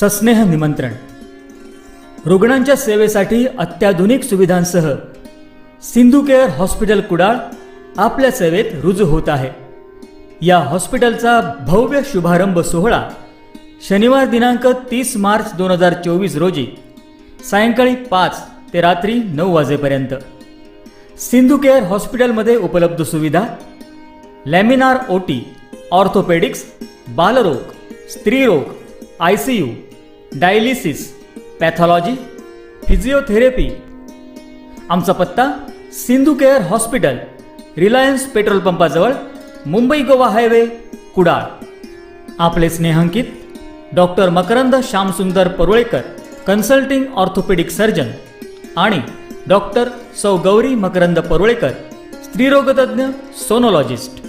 सस्नेह निमंत्रण. रुग्णांच्या सेवेसाठी अत्याधुनिक सुविधांसह सिंधू केअर हॉस्पिटल कुडाळ आपल्या सेवेत रुजू होत आहे. या हॉस्पिटलचा भव्य शुभारंभ सोहळा शनिवार दिनांक तीस मार्च दोन हजार चोवीस रोजी सायंकाळी पाच ते रात्री नऊ वाजेपर्यंत. सिंधू केअर हॉस्पिटलमध्ये उपलब्ध सुविधा लॅमिनार ओटी ऑर्थोपेडिक्स बालरोग स्त्रीरोग I C U dialysis pathology physiotherapy आमचा पत्ता Sindhu care hospital Reliance petrol पंपाजवळ Mumbai Goa highway Kudal. आपले Snehankit doctor Makarand Shyamsundar Parulekar consulting orthopaedic surgeon आणि डॉक्टर सौ गौरी मकरंद परुळेकर स्त्रीरोगतज्ञ सोनोलॉजिस्ट.